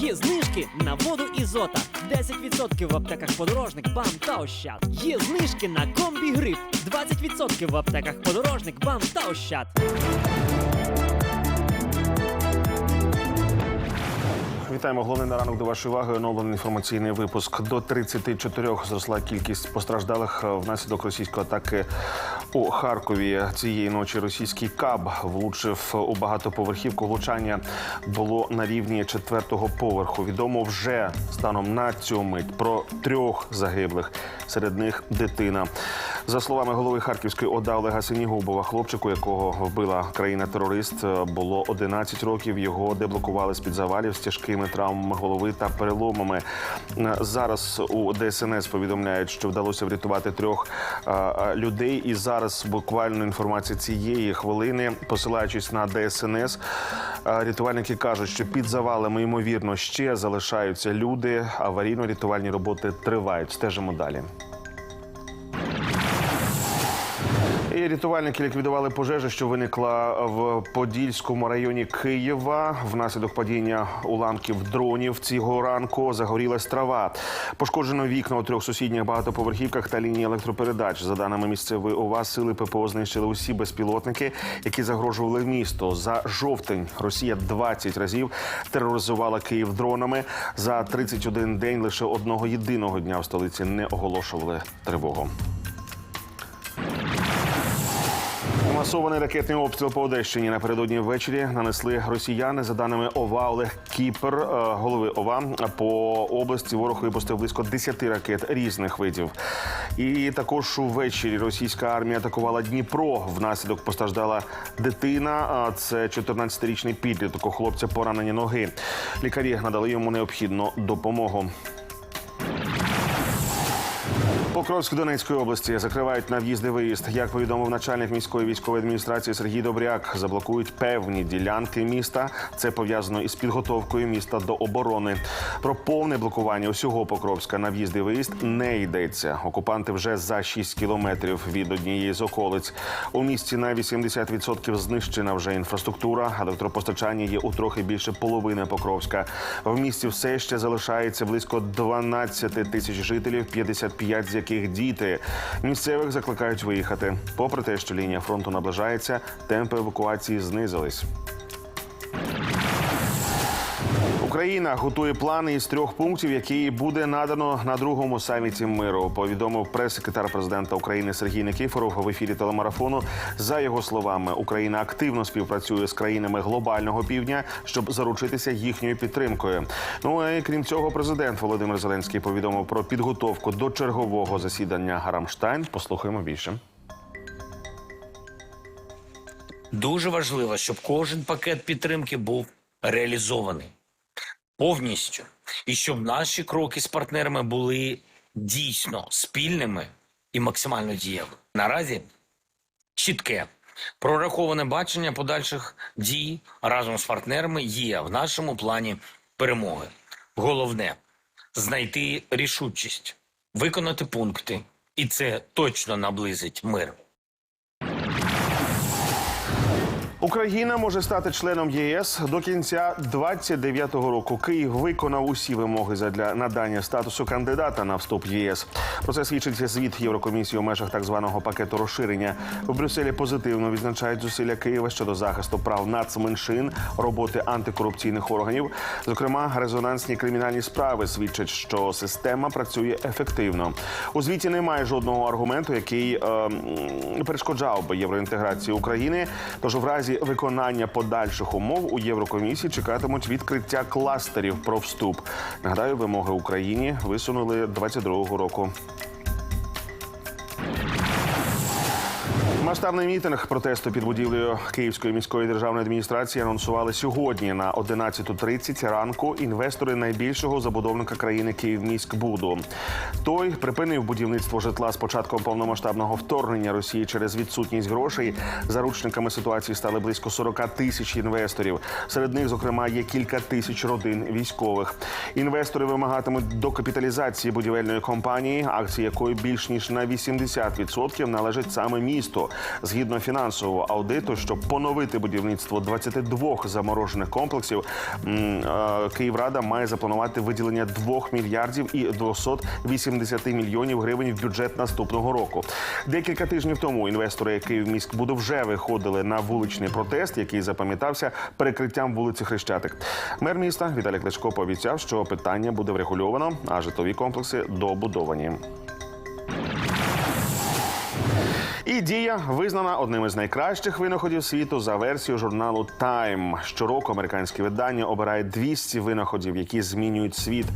Є знижки на воду Ізота. 10% в аптеках подорожник, бам та ощад. Є знижки на комбі грип. 20% в аптеках подорожник, бам та ощад. Вітаємо. Головний на ранок до вашої уваги. Оновлений інформаційний випуск. До 34 зросла кількість постраждалих внаслідок російської атаки у Харкові. Цієї ночі російський каб влучив у багатоповерхівку. Влучання було на рівні четвертого поверху. Відомо вже станом на цю мить про трьох загиблих. Серед них дитина. За словами голови Харківської ОДА Олега Синігубова, хлопчику, якого вбила країна-терорист, було 11 років. Його деблокували з під завалів з тяжкими травмами голови та переломами. Зараз у ДСНС повідомляють, що вдалося врятувати трьох людей. І зараз буквально інформація цієї хвилини, посилаючись на ДСНС, рятувальники кажуть, що під завалами ймовірно ще залишаються люди. Аварійно-рятувальні роботи тривають. Стежимо далі. І рятувальники ліквідували пожежу, що виникла в Подільському районі Києва. Внаслідок падіння уламків дронів цього ранку загорілась трава. Пошкоджено вікна у трьох сусідніх багатоповерхівках та лінії електропередач. За даними місцевої ОВА, сили ППО знищили усі безпілотники, які загрожували місту. За жовтень Росія 20 разів тероризувала Київ дронами. За 31 день лише одного єдиного дня в столиці не оголошували тривогу. Масований ракетний обстріл по Одещині напередодні ввечері нанесли росіяни. За даними ОВА Олег Кіпер, е, голови ОВА по області ворог випустив близько 10 ракет різних видів. І також увечері російська армія атакувала Дніпро. Внаслідок постраждала дитина. Це 14-річний підліток у хлопця поранені ноги. Лікарі надали йому необхідну допомогу. Покровськ Донецької області закривають на в'їзди виїзд. Як повідомив начальник міської військової адміністрації Сергій Добряк, заблокують певні ділянки міста. Це пов'язано із підготовкою міста до оборони. Про повне блокування усього Покровська на в'їзд і виїзд не йдеться. Окупанти вже за 6 кілометрів від однієї з околиць. У місті на 80% знищена вже інфраструктура. Електропостачання є у трохи більше половини Покровська. В місті все ще залишається близько 12 тисяч жителів, 55 з яких діти. Місцевих закликають виїхати. Попри те, що лінія фронту наближається, темпи евакуації знизились. Україна готує плани із трьох пунктів, які буде надано на другому саміті миру. Повідомив прес-секретар президента України Сергій Никифоров в ефірі телемарафону. За його словами, Україна активно співпрацює з країнами глобального півдня, щоб заручитися їхньою підтримкою. Ну і крім цього, президент Володимир Зеленський повідомив про підготовку до чергового засідання Рамштайн. Послухаємо більше. Дуже важливо, щоб кожен пакет підтримки був реалізований повністю, і щоб наші кроки з партнерами були дійсно спільними і максимально дієвими. Наразі чітке прораховане бачення подальших дій разом з партнерами є в нашому плані перемоги. Головне знайти рішучість, виконати пункти, і це точно наблизить мир. Україна може стати членом ЄС до кінця 29-го року. Київ виконав усі вимоги задля надання статусу кандидата на вступ в ЄС. Про це свідчить звіт Єврокомісії у межах так званого пакету розширення. В Брюсселі позитивно відзначають зусилля Києва щодо захисту прав нацменшин, роботи антикорупційних органів. Зокрема, резонансні кримінальні справи свідчать, що система працює ефективно. У звіті немає жодного аргументу, який е, перешкоджав би євроінтеграції України. Тож в разі виконання подальших умов у Єврокомісії чекатимуть відкриття кластерів про вступ. Нагадаю, вимоги Україні висунули 22-го року. Масштабний мітинг протесту під будівлею Київської міської державної адміністрації анонсували сьогодні на 11.30 ранку. Інвестори найбільшого забудовника країни Київміськбуду. Той припинив будівництво житла з початком повномасштабного вторгнення Росії через відсутність грошей. Заручниками ситуації стали близько 40 тисяч інвесторів. Серед них, зокрема, є кілька тисяч родин військових. Інвестори вимагатимуть докапіталізації будівельної компанії, акції якої більш ніж на 80% належать саме місту. Згідно фінансового аудиту, щоб поновити будівництво 22 заморожених комплексів, е, Київрада має запланувати виділення 2 мільярдів і 280 мільйонів гривень в бюджет наступного року. Декілька тижнів тому інвестори Київміськбуду вже виходили на вуличний протест, який запам'ятався перекриттям вулиці Хрещатик. Мер міста Віталій Кличко пообіцяв, що питання буде врегульовано, а житлові комплекси добудовані. І дія визнана одним із найкращих винаходів світу за версією журналу Time. Щороку американське видання обирає 200 винаходів, які змінюють світ.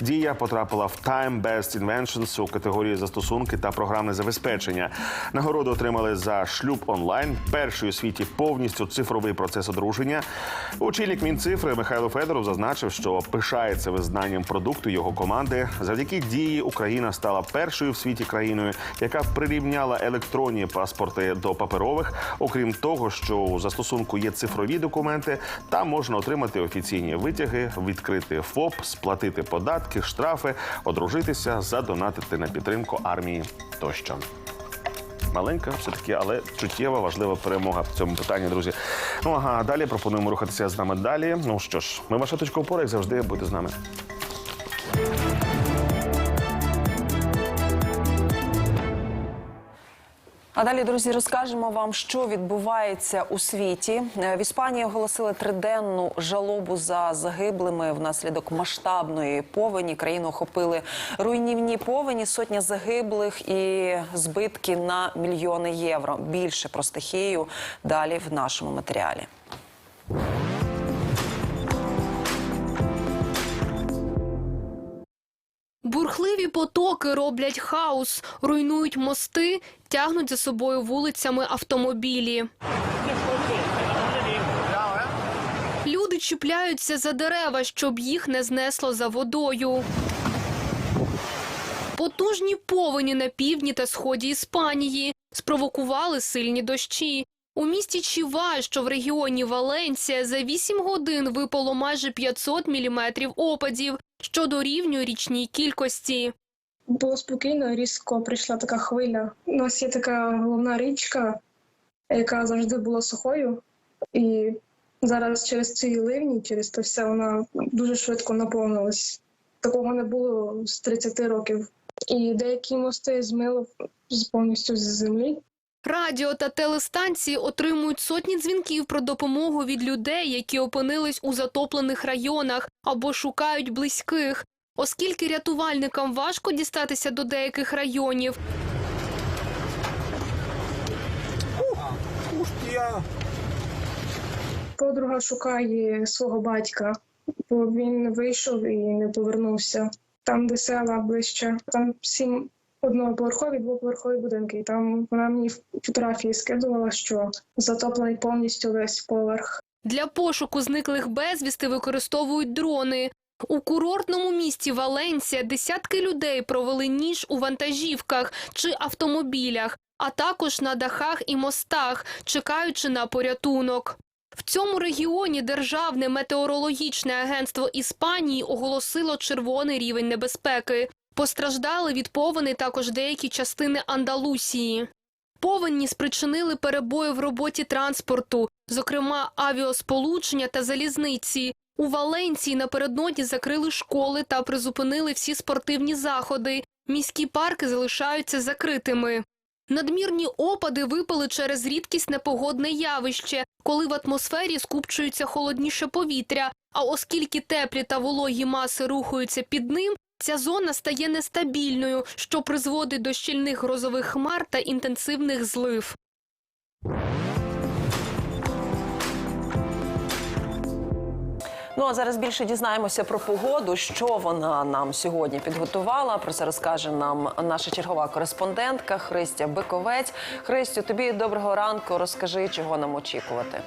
Дія потрапила в Time Best Inventions у категорії застосунки та програмне забезпечення. Нагороду отримали за шлюб онлайн, перший у світі повністю цифровий процес одруження. Очільник Мінцифри Михайло Федоров зазначив, що пишається визнанням продукту його команди. Завдяки дії Україна стала першою в світі країною, яка прирівняла електронні паспорти до паперових. Окрім того, що у застосунку є цифрові документи, там можна отримати офіційні витяги, відкрити ФОП, сплатити податки, штрафи, одружитися, задонатити на підтримку армії тощо. Маленька, все таки, але чуттєва, важлива перемога в цьому питанні, друзі. Ну ага, далі пропонуємо рухатися з нами далі. Ну що ж, ми ваша точка опори, як завжди, будьте з нами. А далі, друзі, розкажемо вам, що відбувається у світі. Е, В Іспанії оголосили триденну жалобу за загиблими внаслідок масштабної повені. Країну охопили руйнівні повені, сотня загиблих і збитки на мільйони євро. Більше про стихію далі в нашому матеріалі. Бурхливі потоки роблять хаос, руйнують мости, тягнуть за собою вулицями автомобілі. Люди чіпляються за дерева, щоб їх не знесло за водою. Потужні повені на півдні та сході Іспанії спровокували сильні дощі. У місті Чіва, що в регіоні Валенсія, за 8 годин випало майже 500 міліметрів опадів, що дорівнює річній кількості. Було спокійно, різко прийшла така хвиля. У нас є така головна річка, яка завжди була сухою, і зараз через ці ливні, через це все вона дуже швидко наповнилась. Такого не було з 30 років. І деякі мости змило повністю з землі. Радіо та телестанції отримують сотні дзвінків про допомогу від людей, які опинились у затоплених районах або шукають близьких. Оскільки рятувальникам важко дістатися до деяких районів, Подруга шукає свого батька, бо він вийшов і не повернувся. Там, де села ближче, там сім одноповерхові, двоповерхові будинки. І там вона мені фотографії скидувала, що затоплений повністю весь поверх. Для пошуку зниклих безвісти використовують дрони. У курортному місті Валенсія десятки людей провели ніж у вантажівках чи автомобілях, а також на дахах і мостах, чекаючи на порятунок. В цьому регіоні Державне метеорологічне агентство Іспанії оголосило червоний рівень небезпеки. Постраждали від повені також деякі частини Андалусії. Повені спричинили перебої в роботі транспорту, зокрема авіасполучення та залізниці. У Валенції напередодні закрили школи та призупинили всі спортивні заходи. Міські парки залишаються закритими. Надмірні опади випали через рідкісне погодне явище, коли в атмосфері скупчується холодніше повітря. А оскільки теплі та вологі маси рухаються під ним, ця зона стає нестабільною, що призводить до щільних грозових хмар та інтенсивних злив. Ну а зараз більше дізнаємося про погоду, що вона нам сьогодні підготувала. Про це розкаже нам наша чергова кореспондентка Христя Биковець. Христю, тобі доброго ранку. Розкажи, чого нам очікувати.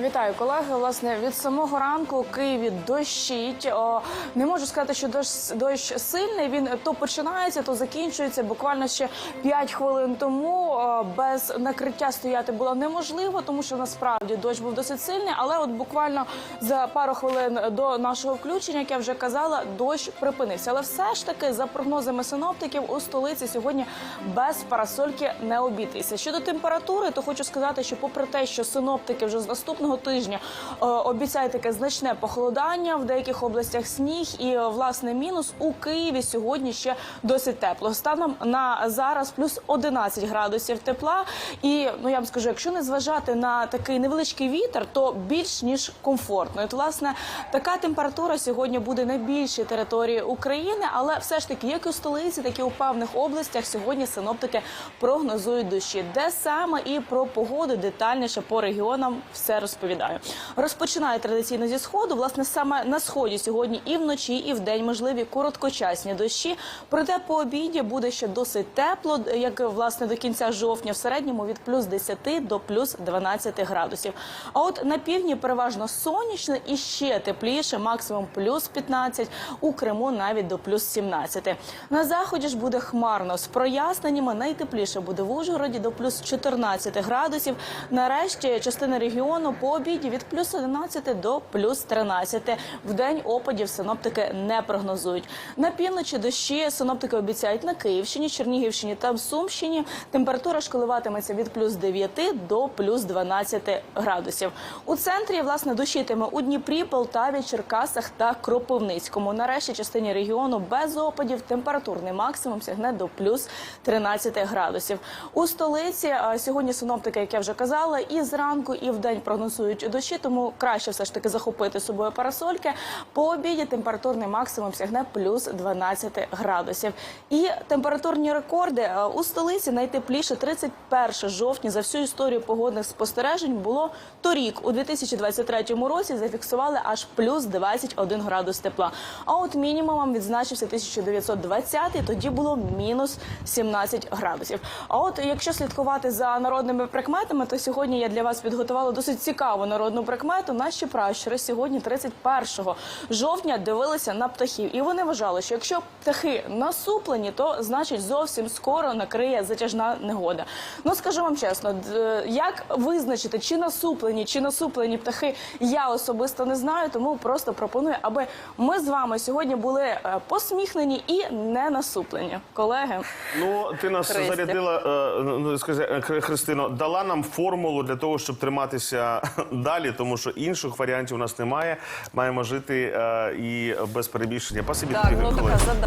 Вітаю, колеги. Власне, від самого ранку у Києві дощить. О, не можу сказати, що дощ, дощ сильний. Він то починається, то закінчується. Буквально ще 5 хвилин тому о, без накриття стояти було неможливо, тому що насправді дощ був досить сильний. Але от буквально за пару хвилин до нашого включення, як я вже казала, дощ припинився. Але все ж таки, за прогнозами синоптиків, у столиці сьогодні без парасольки не обійтися. Щодо температури, то хочу сказати, що попри те, що синоптики вже з наступного тижня е, обіцяють таке значне похолодання в деяких областях сніг і е, власне мінус у Києві сьогодні ще досить тепло. Станом на зараз плюс 11 градусів тепла. І ну я вам скажу, якщо не зважати на такий невеличкий вітер, то більш ніж комфортно. І, от, власне, така температура сьогодні буде на більшій території України, але все ж таки, як і у столиці, так і у певних областях сьогодні синоптики прогнозують дощі. Де саме і про погоду детальніше по регіонам все розповідаю. Розпочинаю традиційно зі сходу. Власне, саме на сході сьогодні і вночі, і вдень можливі короткочасні дощі. Проте по обіді буде ще досить тепло, як власне до кінця жовтня, в середньому від плюс 10 до плюс 12 градусів. А от на півдні переважно сонячно і ще тепліше, максимум плюс 15, у Криму навіть до плюс 17. На заході ж буде хмарно з проясненнями. Найтепліше буде в Ужгороді до плюс 14 градусів. Нарешті частина регіону по обіді від плюс 11 до плюс 13. В день опадів синоптики не прогнозують. На півночі дощі синоптики обіцяють на Київщині, Чернігівщині та Сумщині. Температура ж від плюс 9 до плюс 12 градусів. У центрі власне дощитиме у Дніпрі, Полтаві, Черкасах та Кропивницькому. Нарешті частині регіону без опадів температурний максимум сягне до плюс 13 градусів. У столиці сьогодні синоптики, як я вже казала, і зранку, і вдень прогнозують дощі, тому краще все ж таки захопити з собою парасольки. По обіді температурний максимум сягне плюс 12 градусів. І температурні рекорди у столиці найтепліше 31 жовтня за всю історію погодних спостережень було торік. У 2023 році зафіксували аж плюс 21 градус тепла. А от мінімумом відзначився 1920, тоді було мінус 17 градусів. А от якщо слідкувати за народними прикметами, то сьогодні я для вас підготувала досить цікаву народну прикмету. Наші пращури сьогодні, 31 жовтня, дивилися на птахів, і вони вважали, що якщо птахи насуплені, то значить зовсім скоро накриє затяжна негода. Ну скажу вам чесно, як визначити, чи насуплені, чи насуплені птахи, я особисто не знаю, тому просто пропоную, аби ми з вами сьогодні були е, посміхнені і не насуплені. Колеги, Ну, ти нас Христя. зарядила, е, ну, скажи, е, Христино, дала нам формулу для того, щоб триматися далі, тому що інших варіантів у нас немає. Маємо жити е, і без перебільшення. Пасибі Так, ну така зада.